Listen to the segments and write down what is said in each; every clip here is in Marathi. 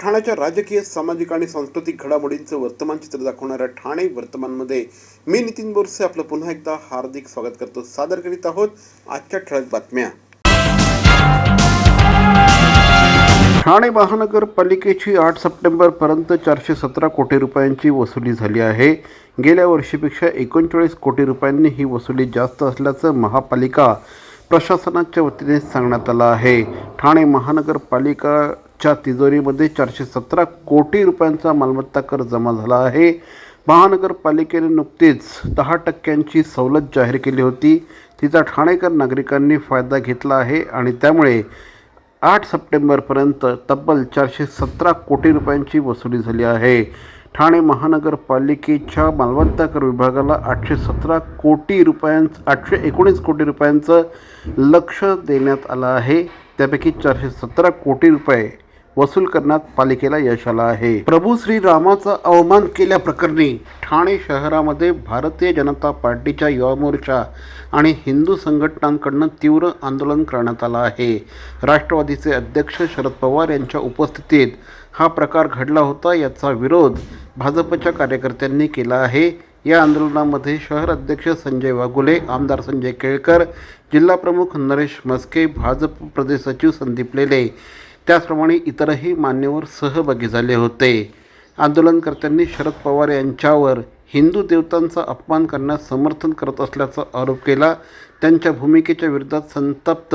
ठाण्याच्या राजकीय सामाजिक आणि सांस्कृतिक घडामोडींचं वर्तमान चित्र दाखवणाऱ्या ठाणे वर्तमानमध्ये मी नितीन बोरसे आपलं पुन्हा एकदा हार्दिक स्वागत करतो. सादर करीत आहोत आजच्या ठळक बातम्या. ठाणे महानगरपालिकेची आठ सप्टेंबरपर्यंत चारशे सतरा कोटी रुपयांची वसुली झाली आहे. गेल्या वर्षीपेक्षा एकोणचाळीस कोटी रुपयांनी ही वसुली जास्त असल्याचं महापालिका प्रशासनाच्या वतीने सांगण्यात आलं आहे. ठाणे महानगरपालिका च्या तिजोरीमध्ये चारशे सतरा कोटी रुपयांचा मालमत्ता कर जमा झाला आहे. महानगरपालिकेने नुकतीच दहा टक्क्यांची सवलत जाहीर केली होती. तिचा ठाणेकर नागरिकांनी फायदा घेतला आहे आणि त्यामुळे आठ सप्टेंबरपर्यंत तब्बल चारशे सतरा कोटी रुपयांची वसुली झाली आहे. ठाणे महानगरपालिकेच्या मालमत्ता कर विभागाला आठशे सतरा कोटी रुपयांचं आठशे एकोणीस कोटी रुपयांचं लक्ष देण्यात आलं आहे. त्यापैकी चारशे सतरा कोटी रुपये वसूल करण्यात पालिकेला यश आलं आहे. प्रभू श्री रामाचा अवमान केल्याप्रकरणी ठाणे शहरामध्ये भारतीय जनता पार्टीच्या युवा मोर्चा आणि हिंदू संघटनांकडनं तीव्र आंदोलन करण्यात आलं आहे. राष्ट्रवादीचे अध्यक्ष शरद पवार यांच्या उपस्थितीत हा प्रकार घडला होता याचा विरोध भाजपच्या कार्यकर्त्यांनी केला आहे. या आंदोलनामध्ये शहर अध्यक्ष संजय वाघुले आमदार संजय केळकर जिल्हाप्रमुख नरेश मस्के भाजप प्रदेश सचिव संदीप लेले त्याचप्रमाणे इतरही मान्यवर सहभागी झाले होते. आंदोलनकर्त्यांनी शरद पवार यांच्यावर हिंदू देवतांचा अपमान करण्यास समर्थन करत असल्याचा आरोप केला. त्यांच्या भूमिकेच्या विरोधात संतप्त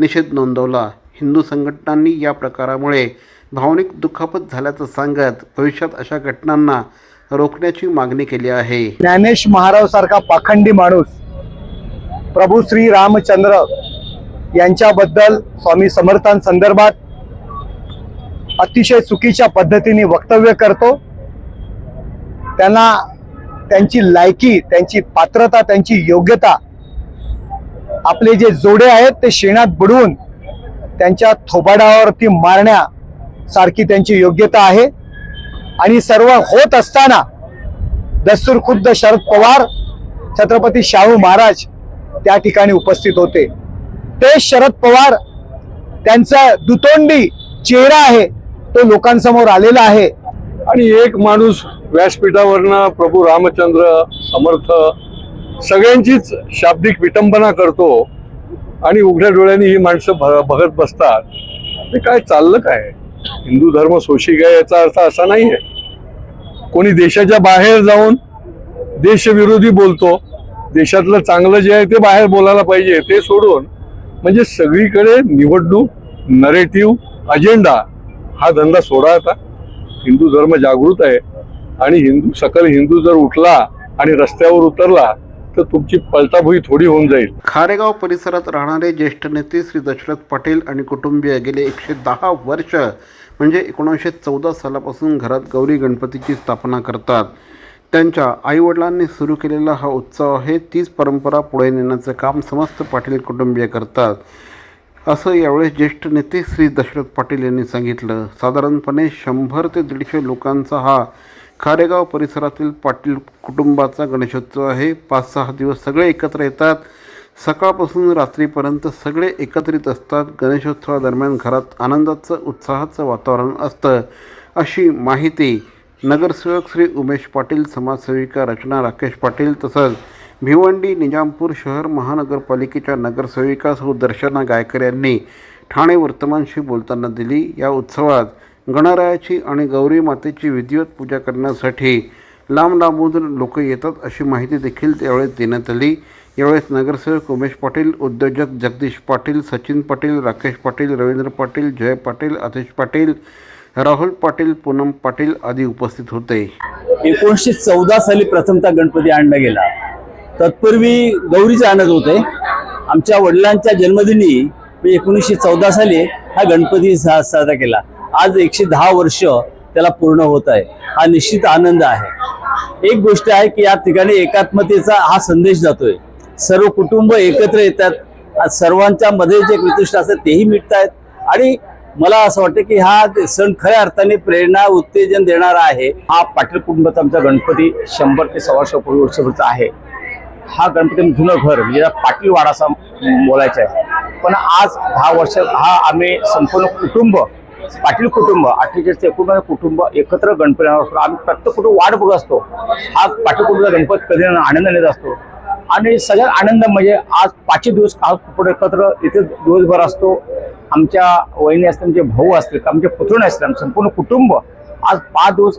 निषेध नोंदवला. हिंदू संघटनांनी या प्रकारामुळे भावनिक दुखापत झाल्याचं सांगत भविष्यात अशा घटनांना रोखण्याची मागणी केली आहे. ज्ञानेश महाराव सारखा पाखंडी माणूस प्रभू श्री रामचंद्र यांच्याबद्दल स्वामी समर्थांसंदर्भात अतिशय चुकीच्या पद्धतीने वक्तव्य करतो. त्यांना त्यांची लायकी त्यांची पात्रता त्यांची योग्यता आपले जे जोडे आहेत ते शेणात बुडवून त्यांच्या थोबाडावरती मारण्यासारखी त्यांची योग्यता आहे. आणि सर्व होत असताना दस्तूर खुद्द शरद पवार छत्रपती शाहू महाराज त्या ठिकाणी उपस्थित होते. ते शरद पवार त्यांचा दुतोंडी चेहरा आहे. तो लोकांसमोर आलेला आहे. आणि एक माणूस व्यासपीठावरनं प्रभू रामचंद्र समर्थ सगळ्यांचीच शाब्दिक विटंबना करतो आणि उघड्या डोळ्यांनी ही माणसं भ- बघत बसतात. ते काय चाललं काय? हिंदू धर्म सोशिक आहे याचा अर्थ असा नाही आहे कोणी देशाच्या बाहेर जाऊन देशविरोधी बोलतो देशातलं चांगलं जे आहे ते बाहेर बोलायला पाहिजे ते सोडून म्हणजे सगळीकडे निवडणूक नरेटिव्ह अजेंडा हा धंदा सोडा आता. हिंदू धर्म जागृत आहे. आणि हिंदू सकल हिंदू जर उठला आणि रस्त्यावर उतरला तर तुमची पलताभुई थोडी होऊन जाईल. खारेगाव परिसरात राहणारे ज्येष्ठ नेते श्री दशरथ पाटील आणि कुटुंबीय गेले एकशे दहा वर्ष म्हणजे एकोणीसशे चौदा सालापासून घरात गौरी गणपतीची स्थापना करतात. त्यांच्या आईवडिलांनी सुरू केलेला हा उत्सव आहे तीच परंपरा पुढे नेण्याचं काम समस्त पाटील कुटुंबीय करतात. असं यावेळेस ज्येष्ठ नेते श्री दशरथ पाटील यांनी सांगितलं. साधारणपणे शंभर ते दीडशे लोकांचा हा खारेगाव परिसरातील पाटील कुटुंबाचा गणेशोत्सव आहे. पाच सहा दिवस सगळे एकत्र येतात. सकाळपासून रात्रीपर्यंत सगळे एकत्रित असतात. गणेशोत्सवादरम्यान घरात आनंदाचं उत्साहाचं वातावरण असतं. अशी माहिती नगरसेवक श्री उमेश पाटील समाजसेविका रचना राकेश पाटील तसंच भिवंडी निजामपूर शहर महानगरपालिकेच्या नगरसेविका सौ दर्शना गायकर यांनी ठाणे वर्तमानशी बोलताना दिली. या उत्सवात गणरायाची आणि गौरी मातेची विधिवत पूजा करण्यासाठी लांब लांबून लोक येतात अशी माहिती देखील त्यावेळेस देण्यात आली. यावेळेस नगरसेवक उमेश पाटील उद्योजक जगदीश पाटील सचिन पाटील राकेश पाटील रवींद्र पाटील जय पाटील आतिश पाटील राहुल पाटील पूनम पाटील आदी उपस्थित होते. एकोणीसशे चौदा साली प्रथमता गणपती आणला गेला. तत्पूर्वी गौरीचं आणत होते. आमच्या वडिलांच्या जन्मदिनी मी एकोणीसशे चौदा साली हा गणपती सा साजरा केला. आज एकशे दहा वर्ष त्याला पूर्ण होत आहे. हा निश्चित आनंद आहे. एक गोष्ट आहे की या ठिकाणी एकात्मतेचा हा संदेश जातोय. सर्व कुटुंब एकत्र येतात. आज सर्वांच्या मध्ये जे वितुष्ट असतात तेही मिटतायत. आणि मला असं वाटतं की हा सण खऱ्या अर्थाने प्रेरणा उत्तेजन देणारा आहे. हा पाटील कुटुंबाचा आमचा गणपती शंभर ते सव्वाशे वर्षापूर्वीचा आहे. हा गणपती जुनं घर म्हणजे याला पाटील वाडा बोलायचं आहे. पण आज दहा वर्ष हा आम्ही संपूर्ण कुटुंब पाटील कुटुंब अठ्ठेचाळीस ते एकोणपन्नास कुटुंब एकत्र गणपती असतो. आम्ही प्रत्येक कुटुंब वाट बघत असतो. हा पाटील कुटुंबाचा गणपती कधी आनंद नेत असतो. आणि सगळ्यात आनंद म्हणजे आज पाचही दिवस आज कुटुंब एकत्र इथे दिवसभर असतो. आमच्या वहिनी असतील आमचे भाऊ असतील आमचे पुतणे असतील संपूर्ण कुटुंब आज पाच दिवस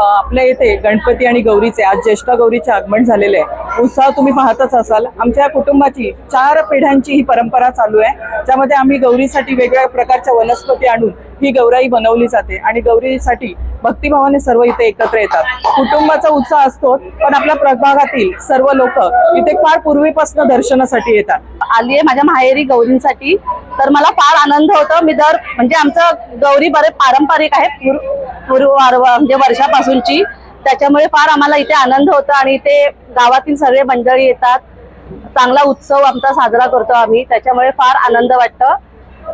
आपल्या येथे गणपती आणि गौरीचे आज ज्येष्ठ गौरीचे आगमन झालेले आहे. उत्साह तुम्ही पाहतच असाल. आमच्या कुटुंबाची चार पिढ्यांची ही परंपरा चालू आहे. ज्यामध्ये आम्ही गौरीसाठी वेगवेगळ्या प्रकारच्या वनस्पती आणून ही गौराई बनवली जाते. आणि गौरीसाठी भक्तिभावाने सर्व इथे एकत्र येतात. कुटुंबाचा उत्साह असतो पण आपल्या प्रभागातील सर्व लोक इथे फार पूर्वीपासून दर्शनासाठी येतात. आली आहे माझ्या माहेरी गौरींसाठी. तर मला फार आनंद होतो. मी दर म्हणजे आमचं गौरी बरे पारंपरिक आहे पूर्व पूर्व म्हणजे वर्षापासूनची. त्याच्यामुळे फार आम्हाला इथे आनंद होतो आणि इथे गावातील सगळे मंडळी येतात. चांगला उत्सव आमचा साजरा करतो आम्ही. त्याच्यामुळे फार आनंद वाटतं.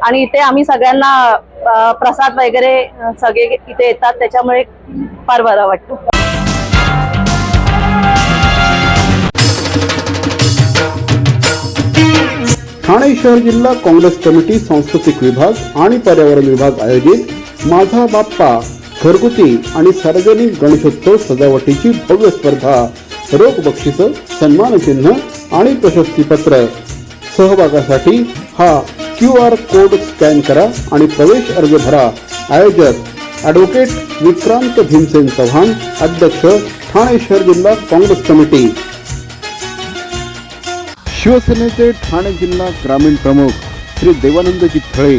आणि इथे आम्ही सगळ्यांना प्रसाद वगैरे सगळे इथे येतात त्याच्यामुळे फार बरं वाटतं. ठाणे शहर जिल्हा काँग्रेस कमिटी सांस्कृतिक विभाग आणि पर्यावरण विभाग आयोजित माझा बाप्पा घरगुती आणि सार्वजनिक गणेशोत्सव सजावटीची भव्य स्पर्धा रोख बक्षिस सन्मानचिन्ह आणि प्रशस्तीपत्र. सहभागासाठी हा क्यू आर कोड स्कॅन करा आणि प्रवेश अर्ज भरा. आयोजक ॲडव्होकेट विक्रांत भीमसेन चव्हाण अध्यक्ष ठाणे शहर जिल्हा काँग्रेस कमिटी. शिवसेनेचे ठाणे जिल्हा ग्रामीण प्रमुख श्री देवानंदजी थळे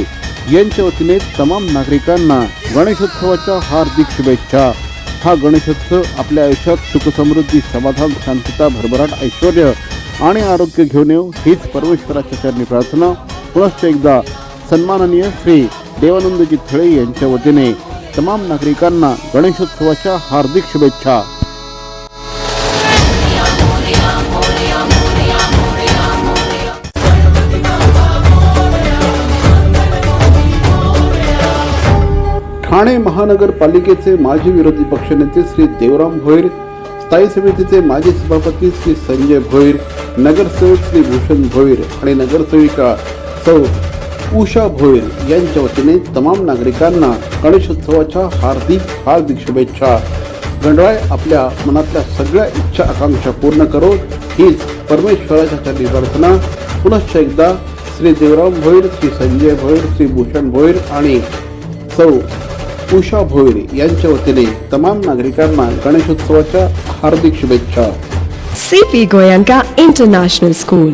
यांच्या वतीने तमाम नागरिकांना गणेशोत्सवाच्या हार्दिक शुभेच्छा. हा गणेशोत्सव आपल्या आयुष्यात सुखसमृद्धी समाधान शांतता भरभराट ऐश्वर आणि आरोग्य घेऊन येऊ. हीच परमेश्वराच्या चरणी प्रार्थना. पुनश्च एकदा सन्माननीय श्री देवानंदजी थळे यांच्या वतीने तमाम नागरिकांना गणेशोत्सवाच्या हार्दिक शुभेच्छा. ठाणे महानगरपालिकेचे माजी विरोधी पक्षनेते श्री देवराम भोईर स्थायी समितीचे माजी सभापती श्री संजय भोईर नगरसेवक श्री भूषण भोईर आणि नगरसेविका सौ उषा भोईर यांच्या वतीने तमाम नागरिकांना गणेशोत्सवाच्या हार्दिक हार्दिक शुभेच्छा. गणराय आपल्या मनातल्या सगळ्या इच्छा आकांक्षा पूर्ण करो. हीच परमेश्वराच्या चरणी प्रार्थना. पुनश्च एकदा श्री देवराम भोईर श्री संजय भोईर श्री भूषण भोईर आणि सौ उषा भोईर यांच्या वतीने तमाम नागरिकांना गणेशोत्सवाच्या हार्दिक शुभेच्छा. CP Goenka international school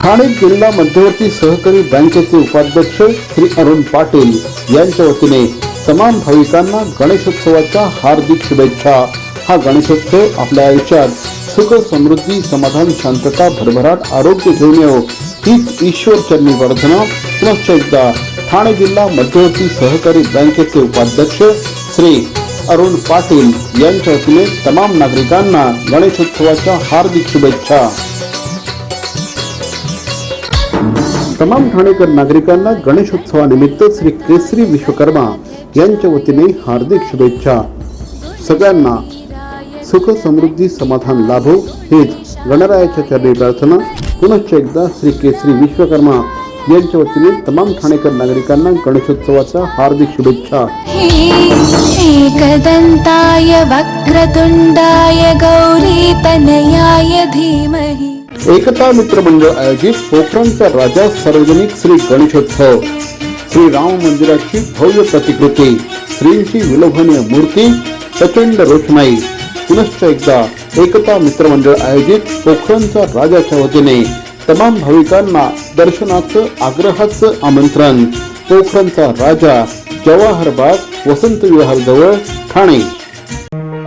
Thane जिल्हा मध्यवर्ती सहकारी बँकेचे उपाध्यक्ष श्री अरुण पाटील यांच्या वतीने तमाम भाविकांना गणेशोत्सवाच्या हार्दिक शुभेच्छा. हा गणेशोत्सव आपल्या आयुष्यात सुख समृद्धी समाधान शांतता भरभराट आरोग्य घेऊन येऊ हीच ईश्वर चरणी प्रार्थना. पुनश्च एकदा ठाणे जिल्हा मध्यवर्ती सहकारी बँकेचे उपाध्यक्ष श्री अरुण पाटील यांच्या वतीने तमाम नागरिकांना गणेशोत्सवाच्या हार्दिक शुभेच्छा. तमाम ठाणेकर नागरिकांना गणेशोत्सवानिमित्त श्री केसरी विश्वकर्मा यांच्या वतीने हार्दिक शुभेच्छा. सगळ्यांना सुख समृद्धी समाधान लाभो हेच गणरायाच्या चरणी प्रार्थना. पुनश्च एकदा श्री केसरी विश्वकर्मा यांच्या वतीने तमाम ठाणेकर नागरिकांना गणेशोत्सवाच्या हार्दिक शुभेच्छा. एकदंताय वक्रतुंडाय गौरी तनयाय धीमहि. एकता मित्र मंडळ आयोजित पोखरणचा राजा सार्वजनिक श्री गणेशोत्सव. श्री राम मंदिराची भव्य प्रतिकृती श्रींची विलोभनीय मूर्ती प्रचंड रोषणाई. पुनश्च एकदा एकता मित्र मंडळ आयोजित पोखरणचा राजाच्या वतीने तमाम भाविकांना दर्शनाचं आग्रहाचं आमंत्रण. पोखरणचा राजा जवाहर बाग वसंत विहार जवळ ठाणे.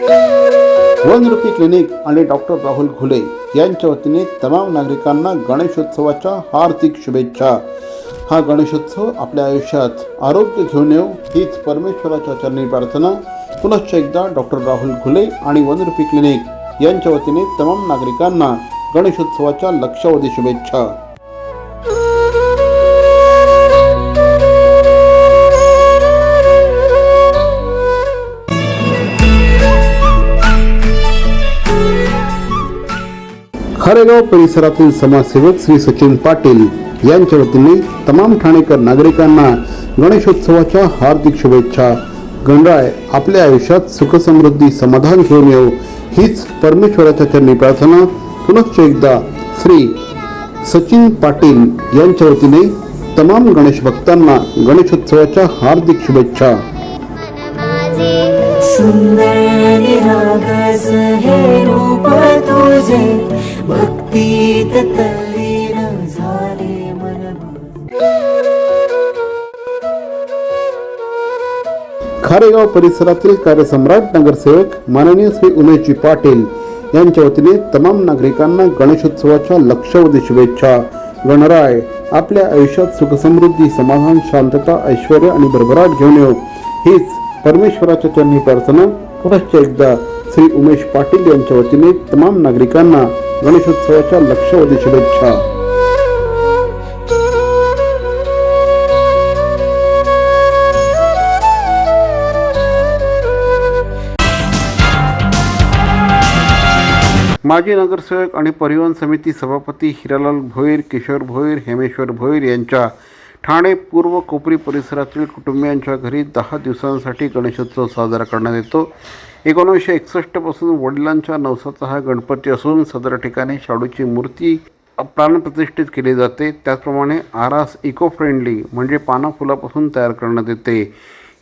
वनरुपी क्लिनिक आणि डॉक्टर राहुल घुले यांच्या वतीने तमाम नागरिकांना गणेशोत्सवाच्या हार्दिक शुभेच्छा. हा गणेशोत्सव आपल्या आयुष्यात आरोग्य घेऊन येऊ हीच परमेश्वराच्या चरणी प्रार्थना. पुनश्च एकदा डॉक्टर राहुल घुले आणि वनरुपी क्लिनिक यांच्या वतीने तमाम नागरिकांना गणेशोत्सवाच्या लक्षावधी शुभेच्छा. खारेगाव परिसरातील समाजसेवक श्री सचिन पाटील यांच्या वतीने तमाम ठाणेकर नागरिकांना गणेशोत्सवाच्या हार्दिक शुभेच्छा. गणराय आपल्या आयुष्यात सुखसमृद्धी समाधान घेऊन येऊ हीच परमेश्वराच्या चरणी प्रार्थना. पुनश्च एकदा श्री सचिन पाटील यांच्या वतीने तमाम गणेश भक्तांना गणेशोत्सवाच्या हार्दिक शुभेच्छा. सुंदर निरागस हे रूप तुझे. भक्तीत तल्लीन झाले मन खारेगाव परिसरातील कार्यसम्राट नगरसेवक माननीय श्री उमेशजी पाटील यांच्या वतीने तमाम नागरिकांना गणेशोत्सवाच्या लक्षावधी शुभेच्छा. गणराय आपल्या आयुष्यात सुखसमृद्धी समाधान शांतता ऐश्वर आणि भरभराट घेऊन येऊ हीच परमेश्वराच्या चरणी प्रार्थना. पुनश्च एकदा श्री उमेश पाटील यांच्या वतीने तमाम नागरिकांना गणेशोत्सवाच्या लक्षावधी शुभेच्छा माजी नगरसेवक आणि परिवहन समिती सभापती हिरालाल भोईर किशोर भोईर हेमेश्वर भोईर यांच्या ठाणे पूर्व कोपरी परिसरातील कुटुंबियांच्या घरी दहा दिवसांसाठी गणेशोत्सव साजरा करण्यात येतो. एकोणीसशे एकसष्टपासून वडिलांच्या नवसाचा हा गणपती असून सदर ठिकाणी शाडूची मूर्ती प्राणप्रतिष्ठित केली जाते. त्याचप्रमाणे आरास इको फ्रेंडली म्हणजे पाना फुलापासून तयार करण्यात येते.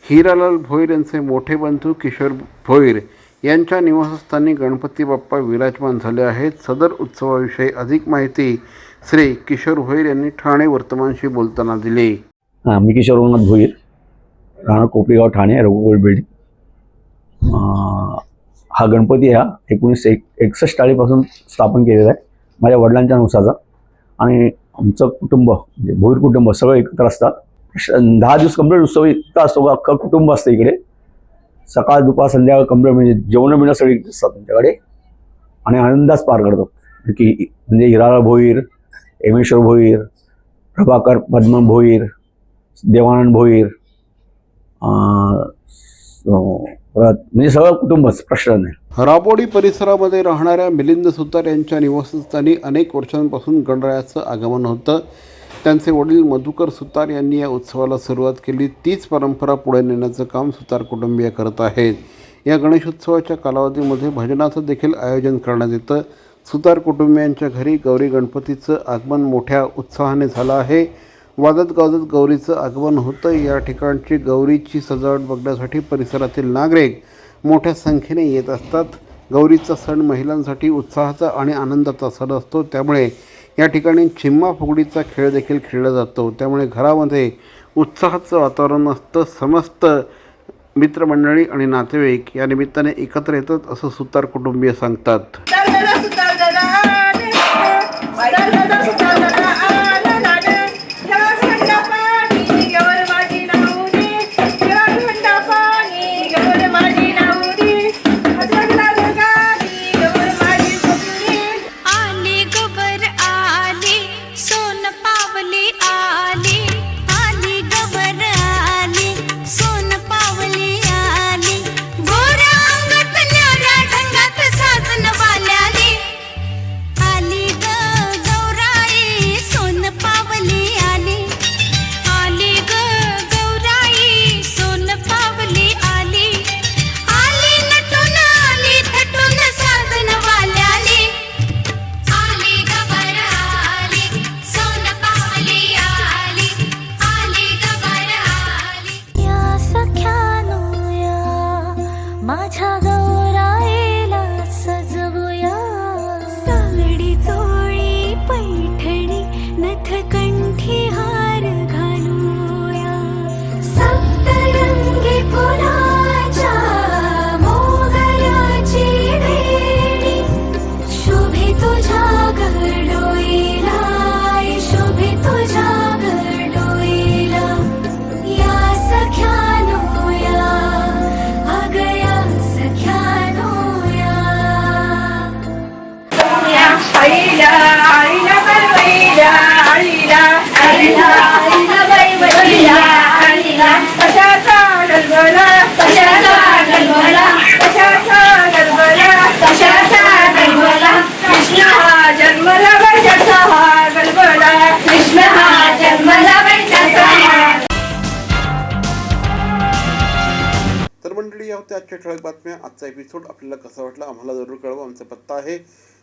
हिरालाल भोईर यांचे मोठे बंधू किशोर भोईर यांच्या निवासस्थानी गणपती बाप्पा विराजमान झाले आहेत. सदर उत्सवाविषयी अधिक माहिती श्री किशोर भोईर यांनी ठाणे वर्तमानशी बोलताना दिली. हां मी किशोर भोईर राहणार कोपरीगाव ठाणे रघुगोळ बिल्डिंग हा गणपती हा एकोणीसशे एक एकसष्ट सालीपासून स्थापन केलेला आहे माझ्या वडिलांच्या नुसाचा आणि आमचं कुटुंब म्हणजे भोईर कुटुंब सगळं एकत्र असतात. श- दहा दिवस कंप्लीट उत्सव इतका असतो अख्खं कुटुंब असतं इकडे. सकाळ दुपार संध्याकाळ कंप्लीट म्हणजे जेवणं बिणं सगळी असतात आमच्याकडे. आणि आनंदाच पार करतात की म्हणजे हिराला भोईर एमेश्वर भोईर प्रभाकर पद्म भोईर देवानंद भोईर म्हणजे सगळं कुटुंबच प्रश्न नाही. राबोडी परिसरामध्ये राहणाऱ्या मिलिंद सुतार यांच्या निवासस्थानी अनेक वर्षांपासून गणरायाचं आगमन होतं. त्यांचे वडील मधुकर सुतार यांनी या उत्सवाला सुरुवात केली. तीच परंपरा पुढे नेण्याचं काम सुतार कुटुंबीय करत आहेत. या गणेशोत्सवाच्या कालावधीमध्ये भजनाचं देखील आयोजन करण्यात येतं. सुतार कुटुंबियांच्या घरी गौरी गणपतीचं आगमन मोठ्या उत्साहाने झालं आहे. वाजत गाजत गौरीचं आगमन होतं. या ठिकाणची गौरीची सजावट बघण्यासाठी परिसरातील नागरिक मोठ्या संख्येने येत असतात. गौरीचा सण महिलांसाठी उत्साहाचा आणि आनंदाचा सण असतो. त्यामुळे या ठिकाणी चिम्मा फुगडीचा खेळ देखील खेळला जातो. त्यामुळे घरामध्ये उत्साहाचं वातावरण असतं. समस्त मित्रमंडळी आणि नातेवाईक या निमित्ताने एकत्र येतात असं सुतार कुटुंबीय सांगतात. माझ्या तर मंडळी या होत्या आजच्या ठळक बातम्या. आजचा एपिसोड आपल्याला कसा वाटला आम्हाला जरूर कळवा. आमचा पत्ता आहे